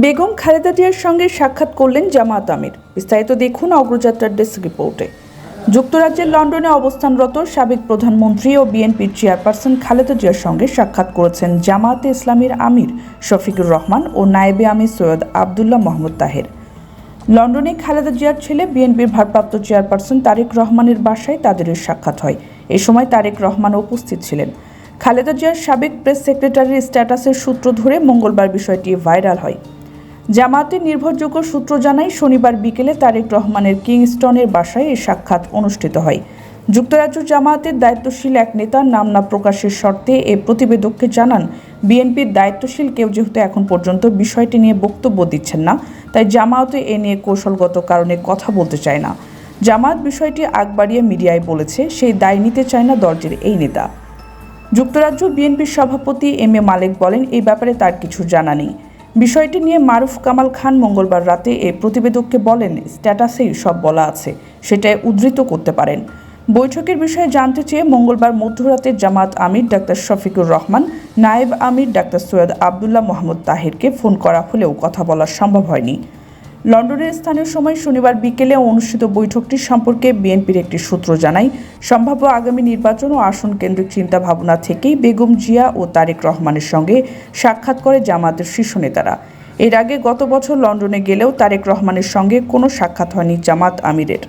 বেগম খালেদা জিয়ার সঙ্গে সাক্ষাৎ করলেন জামাত আমির। বিস্তারিত দেখুন অগ্রযাত্রার ডেস্ক রিপোর্টে। যুক্তরাজ্যের লন্ডনে অবস্থানরত সাবেক প্রধানমন্ত্রী ও বিএনপির চেয়ারপারসন খালেদা জিয়ার সঙ্গে সাক্ষাৎ করেছেন জামাতে ইসলামীর আমির শফিকুর রহমান ও নায়েবে আমির সৈয়দ আবদুল্লাহ মোহাম্মদ তাহের। লন্ডনে খালেদা জিয়ার ছেলে বিএনপির ভারপ্রাপ্ত চেয়ারপারসন তারেক রহমানের বাসায় তাদের সাক্ষাৎ হয়। এ সময় তারেক রহমান উপস্থিত ছিলেন। খালেদা জিয়ার সাবেক প্রেস সেক্রেটারির স্ট্যাটাসের সূত্র ধরে মঙ্গলবার বিষয়টি ভাইরাল হয়। জামায়াতের নির্ভরযোগ্য সূত্র জানায়, শনিবার বিকেলে তারেক রহমানের কিংস্টনের বাসায় এই সাক্ষাৎ অনুষ্ঠিত হয়। যুক্তরাজ্য জামায়াতের দায়িত্বশীল এক নেতার নাম না প্রকাশের শর্তে এ প্রতিবেদককে জানান, বিএনপির দায়িত্বশীল কেউ যেহেতু এখন পর্যন্ত বিষয়টি নিয়ে বক্তব্য দিচ্ছেন না, তাই জামায়াতে এ নিয়ে কৌশলগত কারণে কথা বলতে চায় না। জামায়াত বিষয়টি আগ বাড়িয়ে মিডিয়ায় বলেছে, সেই দায় নিতে চায় না দলটির এই নেতা। যুক্তরাজ্য বিএনপির সভাপতি এম এ মালেক বলেন এই ব্যাপারে তার কিছু জানা নেই। বিষয়টি নিয়ে মারুফ কামাল খান মঙ্গলবার রাতে এই প্রতিবেদককে বলেন, স্ট্যাটাসেই সব বলা আছে। সেটাই উদ্ধৃত করতে পারেন। বৈঠকের বিষয়ে জানতে চেয়ে মঙ্গলবার মধ্যরাতে জামাত আমির ডাক্তার শফিকুর রহমান, নায়েব আমির ডাক্তার সৈয়দ আবদুল্লাহ মোহাম্মদ তাহিরকে ফোন করা হলেও কথা বলা সম্ভব হয়নি। লন্ডনের স্থানীয় সময় শনিবার বিকেলে অনুষ্ঠিত বৈঠকটি সম্পর্কে বিএনপির একটি সূত্র জানায়, সম্ভাব্য আগামী নির্বাচন ও আসন কেন্দ্রিক চিন্তা ভাবনা থেকেই বেগম জিয়া ও তারেক রহমানের সঙ্গে সাক্ষাৎ করে জামাতের শীর্ষ নেতারা। এর আগে গত বছর লন্ডনে গেলেও তারেক রহমানের সঙ্গে কোনো সাক্ষাৎ হয়নি জামাত আমিরের।